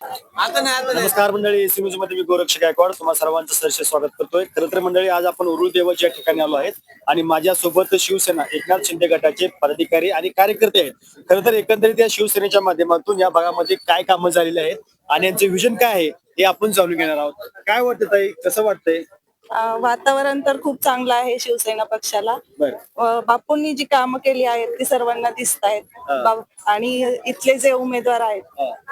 नमस्कार मंडळी एसीम्यूजमध्ये मी गोरक्ष गायकवाड. तुम्हाला सर्वांचं सरसे स्वागत करतोय. खरं तर मंडळी आज आपण उरुळ देवाच्या ठिकाणी आलो आहेत आणि माझ्यासोबत शिवसेना एकनाथ शिंदे गटाचे पदाधिकारी आणि कार्यकर्ते आहेत. खरं तर एकंदरीत या शिवसेनेच्या माध्यमातून या भागामध्ये काय कामं झालेली आहेत आणि यांचे विजन काय आहे हे आपण जाणून घेणार आहोत. काय वाटतं ताई? कसं वाटतंय? वातावरण तर खूप चांगलं आहे शिवसेना पक्षाला. बरं. अ, बापूंनी जी कामं केली आहेत ती सर्वांना दिसत आहेत. हा. आणि इथले जे उमेदवार आहेत.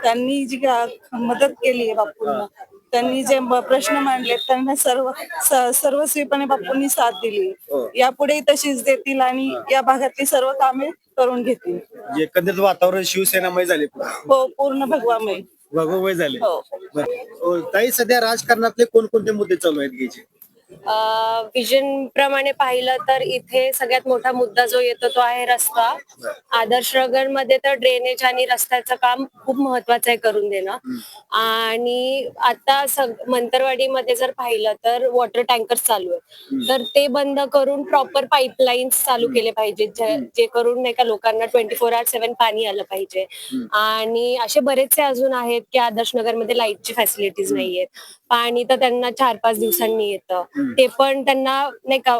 त्यांनी जी का- मदत केली आहे बापूंना. त्यांनी जे ब- प्रश्न मांडले त्यांना सर्व स- सर्वस्वीपणे बापूंनी साथ दिली हो. यापुढे तशीच देतील आणि या भागातली सर्व कामे करून घेतील. म्हणजे एकंदरीत वातावरण शिवसेनामय झाले हो पूर्ण भगवामय. भगवमय झाले. हो. बरं. हो, ताई सध्या राजकारणातले कोणकोणते मुद्दे चालू आहेत घ्यायचे? विजन प्रमाणे पाहिलं तर इथे सगळ्यात मोठा मुद्दा जो येतो तो आहे रस्ता. आदर्श नगरमध्ये तर ड्रेनेज आणि रस्त्याचं काम खूप महत्वाचं आहे करून देणं. आणि आता सग- मंतरवाडीमध्ये जर पाहिलं तर वॉटर टँकर्स चालू आहेत. तर ते बंद करून प्रॉपर पाईपलाईन्स चालू केले पाहिजेत. जे- जे करून नाही का लोकांना ट्वेंटी फोर आवर सेव्हन पाणी आलं पाहिजे. आणि असे बरेचसे अजून आहेत की आदर्श नगरमध्ये लाईटची फॅसिलिटीज नाहीयेत. पाणी तर त्यांना चार पाच दिवसांनी येतं. ते पण त्यांना नाही का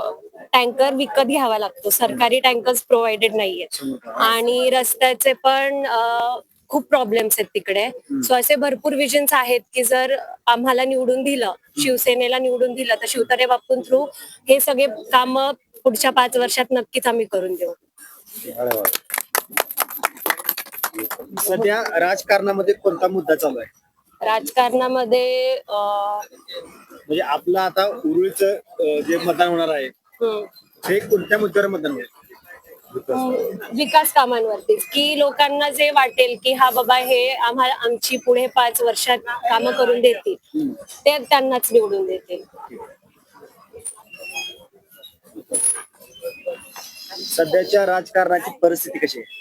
टँकर विकत घ्यावा लागतो. सरकारी टँकर्स प्रोव्हाइडेड नाहीयेत आणि रस्त्याचे पण खूप प्रॉब्लेम्स आहेत तिकडे. सो असे भरपूर विजन्स आहेत की जर आम्हाला निवडून दिलं शिवसेनेला निवडून दिलं तर शिवतारे बापून थ्रू हे सगळे काम पुढच्या पाच वर्षात नक्कीच आम्ही करून देऊ. सध्या राजकारणामध्ये कोणता मुद्दा चालू आहे? राजकारणामध्ये अं, म्हणजे आपलं आता उरुळचं जे मतदान होणार आहे हम्म. ते कोणत्या मुद्द्यावर मतदान होईल? विकास कामांवरतीच की लोकांना जे वाटेल की हा बाबा हे आम्हाला आमची पुढे पाच वर्षात कामं करून देतील ते त्यांनाच निवडून देतील. सध्याच्या राजकारणाची परिस्थिती कशी आहे?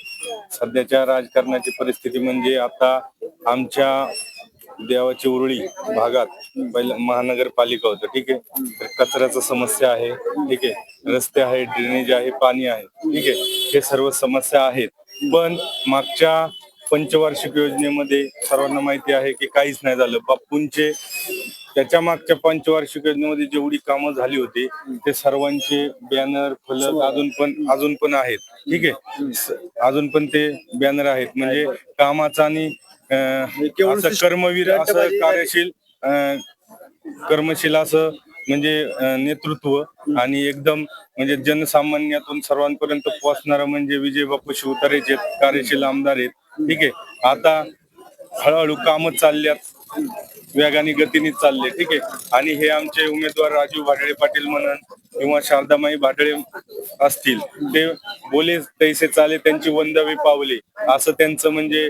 सध्याच्या राजकारणाची परिस्थिती म्हणजे आता आमच्या देवाची उरळी भागात पहिलं महानगरपालिका होतं ठीक आहे? तर कचऱ्याचा समस्या आहे ठीक आहे? रस्ते आहे ड्रेनेज आहे पाणी आहे ठीक आहे? हे सर्व समस्या आहेत. पण मागच्या पंचवार्षिक योजनेमध्ये सर्वांना माहिती आहे की काहीच नाही झालं. बाप्पूंचे त्याच्या मागच्या पंचवार्षिक योजनेमध्ये जेवढी कामं झाली होती ते सर्वांचे बॅनर फलक अजून पण अजून पण आहेत ठीक आहे? अजून पण ते बॅनर आहेत. म्हणजे कामाचा आणि अं, केवळ असं कर्मवीर असं कार्यशील अं, कर्मशील असं म्हणजे अं, नेतृत्व आणि एकदम म्हणजे जनसामान्यातून सर्वांपर्यंत पोहोचणारं म्हणजे विजय बापू शिवतारेचे कार्यशील आमदार आहेत. ठीक आहे. आता हळूहळू कामं चालल्यात. वेगाने गतीने चालले. ठीक आहे. आणि हे आमचे उमेदवार राजू भाडळे पाटील म्हणून किंवा शारदामाई भाडळे असतील. ते बोले तैसे चाले त्यांची वंदावी पावले. असं त्यांचं म्हणजे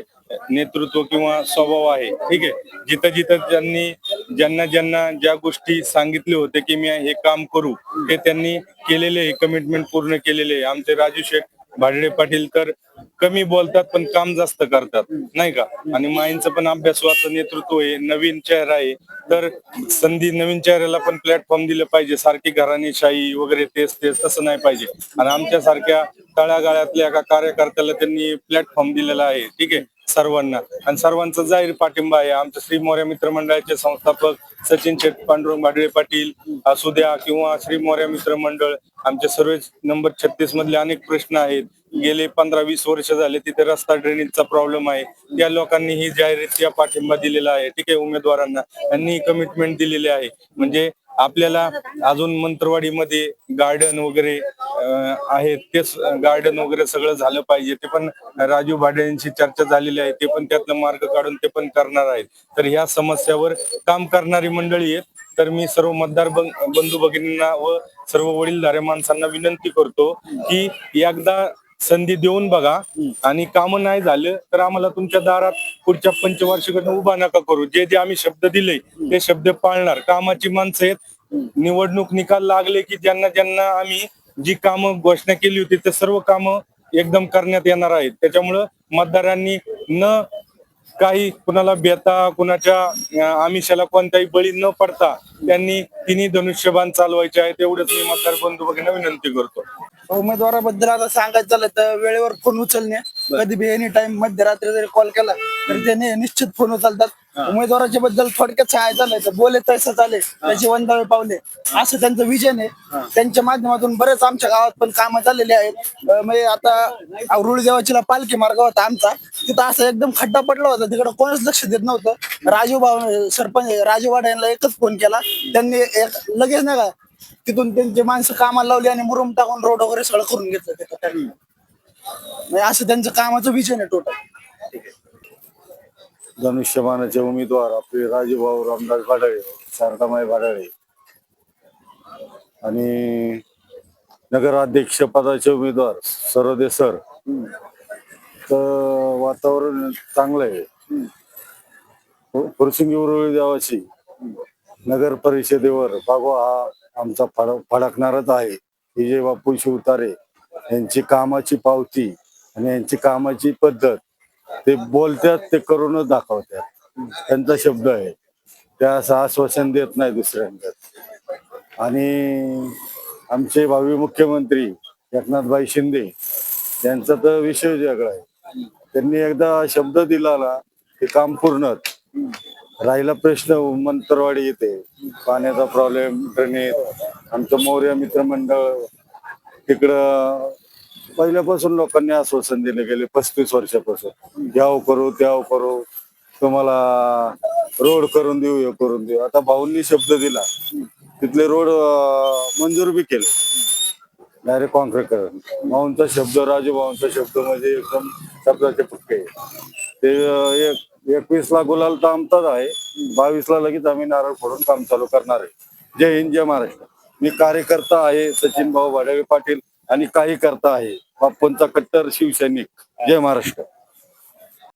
नेतृत्व किंवा स्वभाव आहे. ठीक आहे? जिथं जिथं त्यांनी ज्यांना ज्यांना ज्या गोष्टी सांगितले होते की मी हे काम करू ते त्यांनी केलेले आहे. कमिटमेंट पूर्ण केलेले आहे. आमचे राजू शेठ भाडडे पाटील तर कमी बोलतात पण काम जास्त करतात. नाही का? आणि माईंचं पण अभ्यासवाचं नेतृत्व आहे. नवीन चेहरा आहे. तर संधी नवीन चेहऱ्याला पण प्लॅटफॉर्म दिलं पाहिजे. सारखी घराणेशाही वगैरे तेच तेच तसं नाही पाहिजे. आणि आमच्या सारख्या तळागाळातल्या एका कार्यकर्त्याला त्यांनी प्लॅटफॉर्म दिलेला आहे. ठीक आहे? सर्वांना. आणि सर्वांचा जाहीर पाठिंबा आहे. आमच्या श्री मोर्या मित्र मंडळाचे संस्थापक सचिन शेठ पांडुरंग भाडळे पाटील असू द्या किंवा श्री मोर्या मित्र मंडळ आमचे सर्व नंबर छत्तीस मधले अनेक प्रश्न आहेत. गेले पंधरा वीस वर्ष झाले तिथे रस्ता ड्रेनेजचा प्रॉब्लेम आहे. त्या लोकांनी ही जाहीररित्या पाठिंबा दिलेला आहे. ठीक आहे उमेदवारांना. त्यांनी कमिटमेंट दिलेले आहे. म्हणजे आपल्याला अजून मंत्रवाडीमध्ये गार्डन वगैरे आहेत. तेच गार्डन वगैरे सगळं झालं पाहिजे. ते पण राजू भाडेंशी चर्चा झालेली आहे. ते पण त्यातलं मार्ग काढून ते पण करणार आहेत. तर ह्या समस्यावर काम करणारी मंडळी आहेत. तर मी सर्व मतदार बंधू भगिनींना व सर्व वडीलधाऱ्या माणसांना विनंती करतो की एकदा संधी देऊन बघा. आणि कामं नाही झालं तर आम्हाला तुमच्या दारात पुढच्या पंचवार्षिकात उभा नका करू. जे जे आम्ही शब्द दिले ते शब्द पाळणार. कामाची माणसं आहेत. निवडणूक निकाल लागले की ज्यांना ज्यांना आम्ही जी कामं घोषणा केली होती ते सर्व कामं एकदम करण्यात येणार आहेत. त्याच्यामुळं मतदारांनी न काही कुणाला बेता कुणाच्या आमिषाला कोणताही बळी न पडता त्यांनी तिन्ही धनुष्यबाण चालवायचे आहेत. एवढंच मी मतदार बंधू भगिनींना विनंती करतो. उमेदवाराबद्दल आता सांगायचं झालं तर वेळेवर फोन उचलणे कधी बी एनी टाइम मध्यरात्री जरी कॉल केला तर ते नि- निश्चित फोन उचलतात. उमेदवाराच्या बद्दल थोडक्यात सांगायचं झालं तर बोले तसं चाले त्याची वंदावे पावले. असं त्यांचं विजन आहे. त्यांच्या माध्यमातून बरेच आमच्या गावात पण कामं झालेली आहेत. अं, म्हणजे आता रुळ देवाचीला पालखी मार्ग होता आमचा. तिथं असं एकदम खड्डा पडला होता. तिकडे कोणच लक्ष देत नव्हतं. राजू भाऊ सरपंच राजू वाडा यांना एकच फोन केला. त्यांनी एक लगेच नाही का तिथून त्यांची माणसं कामाला लावली आणि मुरुम टाकून रोड वगैरे सगळं करून घेतलं तिथं त्यांनी. म्हणजे असं त्यांचं कामाचं विजन आहे टोटल धनुष्यमानाचे उमेदवार आपले राजूभाऊ रामदास भाडळे शारदामाई भाडळे आणि नगराध्यक्ष पदाचे उमेदवार सरोदे सर. तर वातावरण चांगलं आहे. फुरसिंगी उरुळी देवाची नगर परिषदेवर बाबा हा आमचा फड फडकणारच आहे. विजय बापू शिवतारे यांची कामाची पावती आणि यांची कामाची पद्धत ते बोलतात ते करूनच दाखवतात त्यांचा शब्द आहे. त्या असं आश्वासन देत नाही दुसऱ्यांकडे आणि आमचे भावी मुख्यमंत्री एकनाथभाई शिंदे यांचा तर विषय वेगळा आहे. त्यांनी एकदा शब्द दिला ना ते काम पूर्णच राहिला प्रश्न मंतरवाडी येते. पाण्याचा प्रॉब्लेम ड्रेनेज आमचं मौर्य मित्रमंडळ तिकडं पहिल्यापासून लोकांनी आश्वासन दिले गेले पस्तीस वर्षापासून. घ्याव करू त्याव करू तुम्हाला रोड करून देऊ हे करून देऊ. आता भाऊंनी शब्द दिला तिथले रोड मंजूर बी केले. डायरेक्ट कॉन्क्रीट करून. भाऊंचा शब्द राजू भाऊंचा शब्द म्हणजे एकदम शब्दाचे पक्के ते एक एकवीस ला गुलाल तर आमचाच आहे. बावीस ला लगेच आम्ही नारळ फोडून काम चालू करणार आहे. जय हिंद जय महाराष्ट्र. मी कार्यकर्ता आहे सचिन भाऊ भाडळे पाटील आणि काही करता आहे. बाप्पूंचा कट्टर शिवसैनिक. जय महाराष्ट्र.